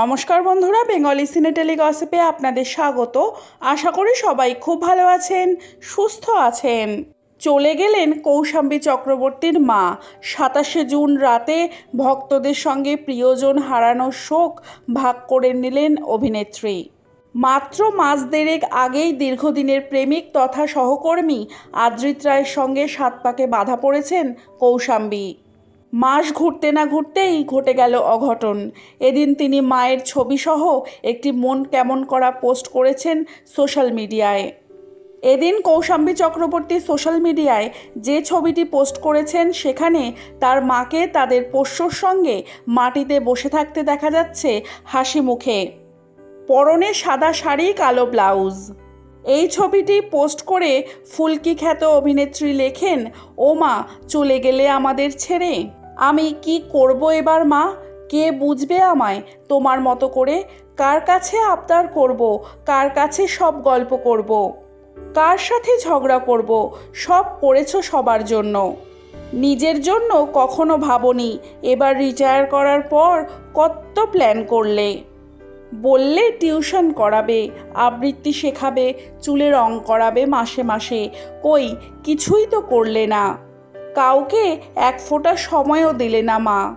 নমস্কার বন্ধুরা, বেঙ্গলি সিনেটেলি গসিপে আপনাদের স্বাগত। আশা করি সবাই খুব ভালো আছেন, সুস্থ আছেন। চলে গেলেন কৌশাম্বী চক্রবর্তীর মা। সাতাশে জুন রাতে ভক্তদের সঙ্গে প্রিয়জন হারানোর শোক ভাগ করে নিলেন অভিনেত্রী। মাত্র মাস দেড়েক আগেই দীর্ঘদিনের প্রেমিক তথা সহকর্মী আদ্রিত রায়ের সঙ্গে সাত পাকে বাধা পড়েছেন কৌশাম্বী। মাস ঘুরতে না ঘুরতেই ঘটে গেল অঘটন। এদিন তিনি মায়ের ছবিসহ একটি মন কেমন করা পোস্ট করেছেন সোশ্যাল মিডিয়ায়। এদিন কৌশাম্বী চক্রবর্তী সোশ্যাল মিডিয়ায় যে ছবিটি পোস্ট করেছেন, সেখানে তার মাকে তাদের পোষ্যর সঙ্গে মাটিতে বসে থাকতে দেখা যাচ্ছে হাসি মুখে। পরনে সাদা শাড়ি, কালো ব্লাউজ। এই ছবিটি পোস্ট করে ফুলকি খ্যাত অভিনেত্রী লেখেন ও মা চলে গেলে আমাদের ছেড়ে আমি কি করব এবার, মা? কে বুঝবে আমায়? তোমার মতো করে কার কাছে আবদার করব? কার কাছে সব গল্প করব? কার সাথে ঝগড়া করব? সব করেছ সবার জন্য। নিজের জন্য কখনো ভাবনি। এবার রিটায়ার করার পর কত প্ল্যান করলে? বললে টিউশন করাবে, আবৃত্তি শেখাবে চুলে রং করাবে মাসে মাসে। কই, কিছুই তো করলে না। কাউকে এক ফোঁটা সময়ও দিলে না মা।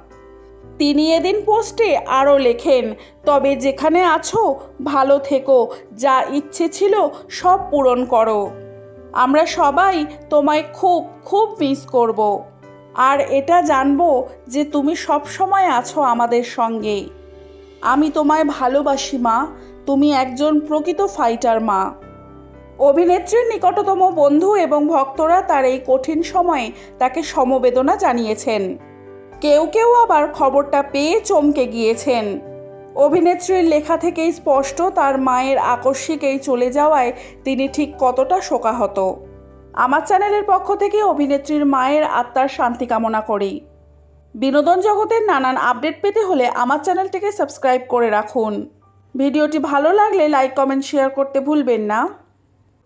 তিনি এদিন পোস্টে আরও লেখেন, তবে যেখানে আছো, ভালো থেকো, যা ইচ্ছে ছিল সব পূরণ করো। আমরা সবাই তোমায় খুব খুব মিস করব। আর এটা জানব যে তুমি সব সময় আছো আমাদের সঙ্গে। আমি তোমায় ভালোবাসি মা, তুমি একজন প্রকৃত ফাইটার মা। অভিনেত্রীর নিকটতম বন্ধু এবং ভক্তরা তার এই কঠিন সময়ে তাকে সমবেদনা জানিয়েছেন। কেউ কেউ আবার খবরটা পেয়ে চমকে গিয়েছেন। অভিনেত্রীর লেখা থেকেই স্পষ্ট তার মায়ের আকস্মিক এই চলে যাওয়ায় তিনি ঠিক কতটা শোকাহত। আমার চ্যানেলের পক্ষ থেকে অভিনেত্রীর মায়ের আত্মার শান্তি কামনা করি। বিনোদন জগতের নানান আপডেট পেতে হলে আমার চ্যানেলটিকে সাবস্ক্রাইব করে রাখুন। ভিডিওটি ভালো লাগলে লাইক, কমেন্ট, শেয়ার করতে ভুলবেন না।